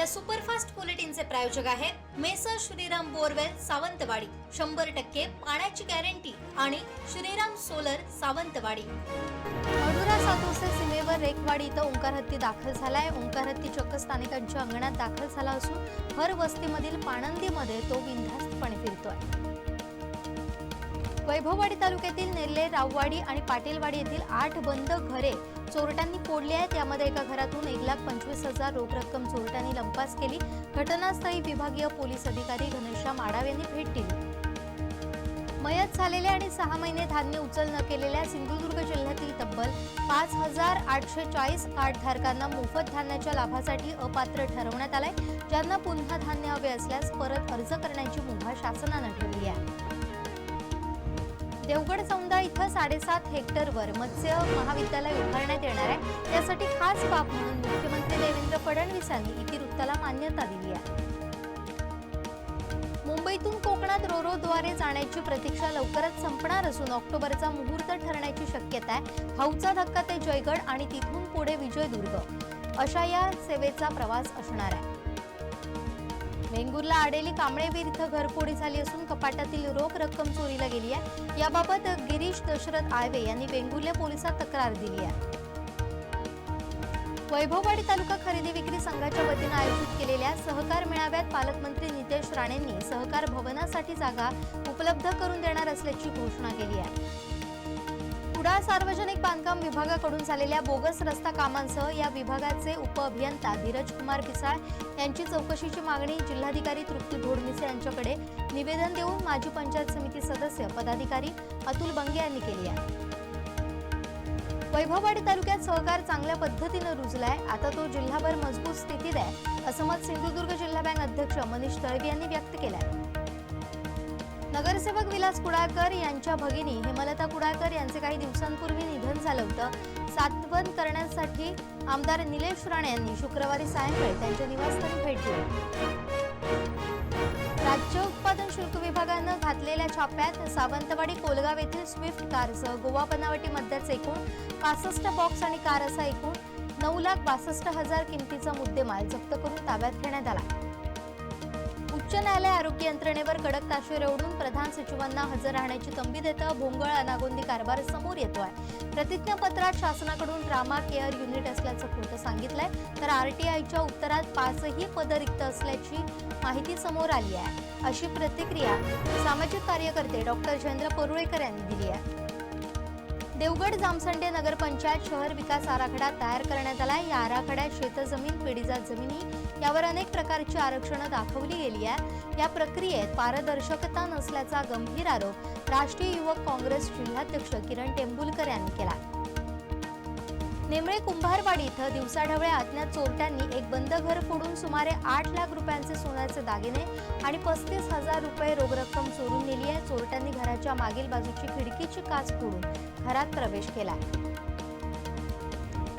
या सुपरफास्ट बुलेटिनचे प्रायोजक आहेत मेसर श्रीराम बोरवेल सावंतवाडी. शंभर टक्के पाण्याची गॅरंटी आणि श्रीराम सोलर सावंतवाडी. मडुरा सातोसे सीमेवर रेकवाडी इथं ओंकार हत्ती दाखल झालाय. ओंकार हत्ती चक्क स्थानिकांच्या अंगणात दाखल झाला असून हर वस्तीमधील पाणंदीमध्ये तो बिनधास्तपणे फिरतोय. वैभववाडी तालुक्यातील नेर्ले राववाडी आणि पाटीलवाडी येथील आठ बंद घरे चोरट्यांनी फोडली आहेत. यामध्ये एका घरातून एक लाख पंचवीस हजार रोख रक्कम चोरट्यांनी लंपास केली. घटनास्थळी विभागीय पोलीस अधिकारी घनश्याम आडाव यांनी भेट दिली. मयत झालेले आणि सहा महिने धान्य उचल न केलेल्या सिंधुदुर्ग जिल्ह्यातील तब्बल पाच हजार आठशे चाळीस कार्डधारकांना मोफत धान्याच्या लाभासाठी अपात्र ठरवण्यात आलंय. ज्यांना पुन्हा धान्य हवे असल्यास परत अर्ज करण्याची मुभा शासनानं ठेवली आहे. देवगड सौंदा इथं साडेसात हेक्टरवर मत्स्य महाविद्यालय उभारण्यात येणार आहे. त्यासाठी खास बाब म्हणून मुख्यमंत्री देवेंद्र फडणवीस यांनी इतिवृत्ताला मान्यता दिली आहे. मुंबईतून कोकणात रोरोद्वारे जाण्याची प्रतीक्षा लवकरच संपणार असून ऑक्टोबरचा मुहूर्त ठरण्याची शक्यता आहे. हौचा धक्का ते जयगड आणि तिथून पुढे विजयदुर्ग. अशा या सेवेचा प्रवास असणार आहे. वेंगुर्ला आडेली कांबळेवीर इथं घरफोडी झाली असून कपाटातील रोख रक्कम चोरीला गेली आहे. याबाबत गिरीश दशरथ आळवे यांनी वेंगुर्ल्या पोलिसात तक्रार दिली आहे. वैभववाडी तालुका खरेदी विक्री संघाच्या वतीनं आयोजित केलेल्या सहकार मेळाव्यात पालकमंत्री नितेश राणेंनी सहकार भवनासाठी जागा उपलब्ध करून देणार असल्याची घोषणा केली आहे. कुडाळ सार्वजनिक बांधकाम विभागाकडून झालेल्या बोगस रस्ता कामांसह या विभागाचे उपअभियंता धीरज कुमार पिसाळ यांची चौकशीची मागणी जिल्हाधिकारी तृप्ती घोडमिसे यांच्याकडे निवेदन देऊन माजी पंचायत समिती सदस्य पदाधिकारी अतुल बंगे यांनी केली आहे. वैभववाडी तालुक्यात सहकार चांगल्या पद्धतीनं रुजलाय. आता तो जिल्हाभर मजबूत स्थितीत आहे असं मत सिंधुदुर्ग जिल्हा बँक अध्यक्ष मनीष तळवी यांनी व्यक्त केलं आहे नगरसेवक विलास कुडाळकर यांच्या भगिनी हेमलता कुडाळकर यांचे काही दिवसांपूर्वी निधन झालं होतं. सातवन करण्यासाठी आमदार निलेश राणे यांनी शुक्रवारी सायंकाळी त्यांच्या निवासस्थानी भेट दिली. राज्य उत्पादन शुल्क विभागानं घातलेल्या छाप्यात सावंतवाडी कोलगाव येथील स्विफ्ट कारसह गोवा बनावटी मद्याचे एकूण पासष्ट बॉक्स आणि कार असा एकूण नऊ लाख बासष्ट हजार किमतीचा मुद्देमाल जप्त करून ताब्यात घेण्यात आला. उच्च न्यायालय आरोग्य यंत्रणेवर कडक ताशेर ओढून प्रधान सचिवांना हजर राहण्याची तंबी देतं भोंगळ अनागोंदी कारभार समोर येतोय. प्रतिज्ञापत्रात शासनाकडून ट्रामा केअर युनिट असल्याचं खोटं सांगितलंय. तर आरटीआयच्या उत्तरात पाचही पदं रिक्त असल्याची माहिती समोर आली आहे. अशी प्रतिक्रिया सामाजिक कार्यकर्ते डॉक्टर जयेंद्र परुळेकर यांनी दिली आहे. देवगड जामसंडे नगरपंचायत शहर विकास आराखडा तयार करण्यात आला या आराखड्यात शेतजमीन पिढीजात जमिनी यावर अनेक प्रकारची आरक्षणं दाखवली गेली आहे या प्रक्रियेत पारदर्शकता नसल्याचा गंभीर आरोप राष्ट्रीय युवक काँग्रेस जिल्हाध्यक्ष किरण टेंबुलकर यांनी केला. नेमळे कुंभारवाडी इथं दिवसाढवळ्या अज्ञात चोरट्यांनी एक बंद घर फोडून सुमारे आठ लाख रुपयांचे सोन्याचे दागिने आणि पस्तीस हजार रुपये रोख रक्कम चोरून नेली आहे. चोरट्यांनी घराच्या मागील बाजूची खिडकीची काच फोडून घरात प्रवेश केला.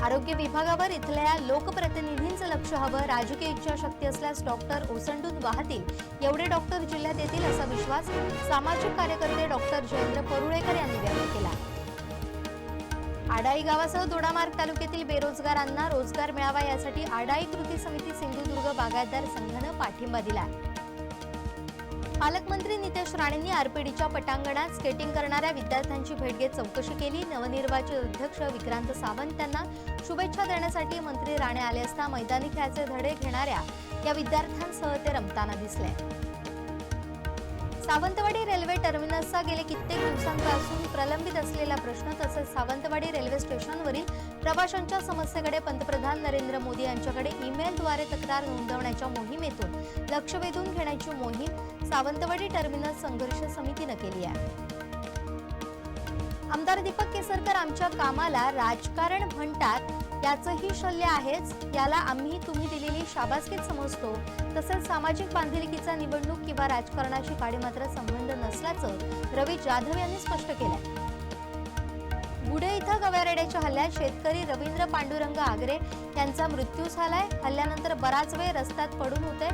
आरोग्य विभागावर इथल्या लोकप्रतिनिधींचं लक्ष हवं राजकीय इच्छाशक्ती असल्यास डॉक्टर ओसंडून वाहतील. एवढे डॉक्टर जिल्ह्यात येतील असा विश्वास सामाजिक कार्यकर्ते डॉक्टर जयेंद्र परुळेकर यांनी व्यक्त केला. आडाई गावासह दोडामार्ग तालुक्यातील बेरोजगारांना रोजगार मिळावा यासाठी आडाई कृती समिती सिंधुदुर्ग बागायतदार संघानं पाठिंबा दिला. पालकमंत्री नितेश राणेंनी आरपीडीच्या पटांगणात स्केटिंग करणाऱ्या विद्यार्थ्यांची भेट घेत चौकशी केली. नवनिर्वाचित अध्यक्ष विक्रांत सावंत यांना शुभेच्छा देण्यासाठी मंत्री राणे आले असता मैदानी खेळाचे धडे घेणाऱ्या या विद्यार्थ्यांसह ते रमताना दिसले. सावंतवाडी रेल्वे टर्मिनसचा गेले कित्येक दिवसांपासून प्रलंबित असलेला प्रश्न तसेच सावंतवाडी रेल्वे स्टेशनवरील प्रवाशांच्या समस्येकडे पंतप्रधान नरेंद्र मोदी यांच्याकडे ईमेलद्वारे तक्रार नोंदवण्याच्या मोहिमेतून लक्ष वेधून घेण्याची मोहीम सावंतवाडी टर्मिनस संघर्ष समितीनं केली आहे. आमदार दीपक केसरकर आमच्या कामाला राजकारण म्हणतात याचंही शल्य आहेच. याला आम्ही तुम्ही दिलेली शाबासकीच समजतो. तसंच सामाजिक बांधिलकीचा निवडणूक किंवा राजकारणाशी काडी मात्र संबंध नसल्याचं रवी जाधव यांनी स्पष्ट केलंय. गुडे इथं गव्यारेड्याच्या हल्ल्यात शेतकरी रवींद्र पांडुरंग आगरे यांचा मृत्यू झालाय. हल्ल्यानंतर बराच वेळ रस्त्यात पडून होते.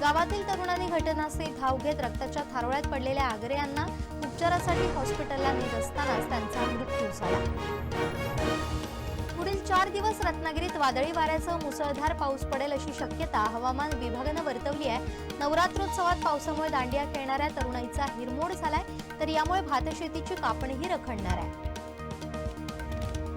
गावातील तरुणांनी घटनास्थळी धाव घेत रक्ताच्या थारोळ्यात पडलेल्या आगरे यांना उपचारासाठी हॉस्पिटलला नेत असतानाच त्यांचा मृत्यू झाला. पुढील चार दिवस रत्नागिरीत वादळी वाऱ्यासह मुसळधार पाऊस पडेल अशी शक्यता हवामान विभागानं वर्तवली आहे. नवरात्रोत्सवात पावसामुळे दांडिया खेळणाऱ्या तरुणाईचा हिरमोड झालाय तर यामुळे भातशेतीची कापणीही रखडणार आहे.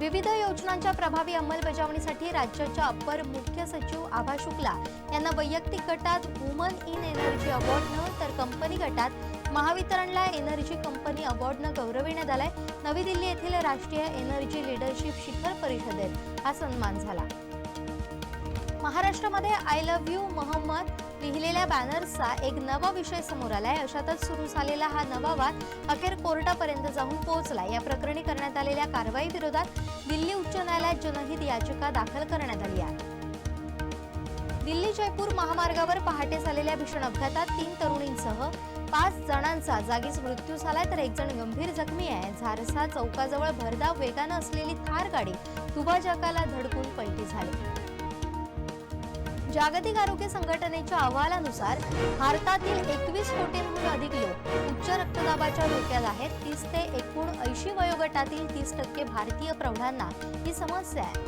विविध योजनांच्या प्रभावी अंमलबजावणीसाठी राज्याच्या अप्पर मुख्य सचिव आभा शुक्ला यांना वैयक्तिक गटात वुमन इन एनर्जी अवॉर्डनं तर कंपनी गटात महावितरणला एनर्जी कंपनी अवॉर्डनं गौरविण्यात आलाय. नवी दिल्ली येथील राष्ट्रीय एनर्जी लीडरशिप शिखर परिषदेत हा सन्मान झाला. महाराष्ट्रामध्ये आय लव्ह यू मोहम्मद लिहिलेल्या बॅनर्सचा एक नवा विषय समोर आलाय. अशातच सुरू झालेला हा नवा वाद अखेर कोर्टापर्यंत जाऊन पोहोचला या प्रकरणी करण्यात आलेल्या कारवाई विरोधात दिल्ली उच्च न्यायालयात जनहित याचिका दाखल करण्यात आली आहे. दिल्ली जयपूर महामार्गावर पहाटे झालेल्या भीषण अपघातात तीन तरुणींसह पाच जणांचा जागीच मृत्यू झालाय तर एक जण गंभीर जखमी आहे. झारसा चौकाजवळ भरधाव वेगानं असलेली थार गाडी दुभाजकाला धडकून पलटी झाली. जागतिक आरोग्य संघटनेच्या अहवालानुसार भारतातील एकवीस कोटींहून अधिक लोक उच्च रक्तदाबाच्या धोक्यात आहेत. तीस ते एकूण ऐंशी वयोगटातील तीस टक्के भारतीय प्रौढांना ही समस्या आहे.